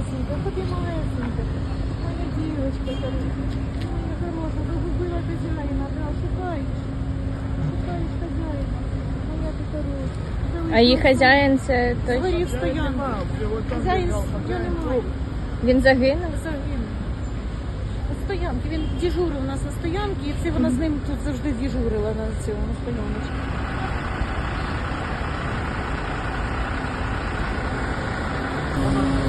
малесенька, ходи малесенька. Моя дівочка хороша. Моя хороша, загубила хазяїна, да, шукаєш. Шукаєш хазяїна. Моя ти хороша. А її хазяїн це той. Згорів стоянку. Хазяїн його немає. Він загинув? Загинув. Стоянки. Він дежурив у нас на стоянці, і це вона з ним тут завжди дежурила на цьому на стояночці. З нашого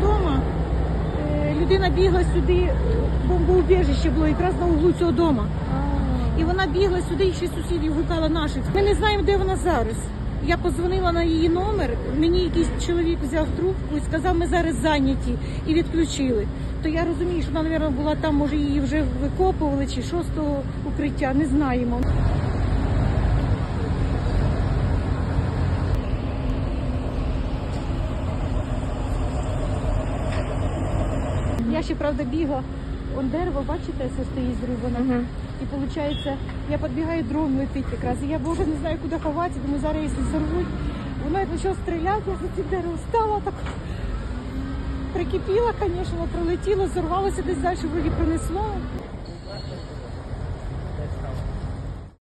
дому е, людина бігла сюди, бомбоубіжище було якраз на углу цього дому. І вона бігла сюди, і ще сусідів гукала наших. Ми не знаємо, де вона зараз. Я позвонила на її номер. Мені якийсь чоловік взяв трубку і сказав, ми зараз зайняті і відключили. То я розумію, що вона, мабуть, була там, може її вже викопували чи що з того укриття, не знаємо. Я ще правда бігла. Он дерево, бачите, все стоїть зрубане. Угу. І виходить, я підбігаю, дрон летить якраз. І я боже не знаю, куди ховатися, думаю, зараз якщо зорвуть. Воно як почало стріляти, я за цим деревом стала так. Прикипіла, звісно, пролетіло, зорвалося десь далі, вроді пронесло.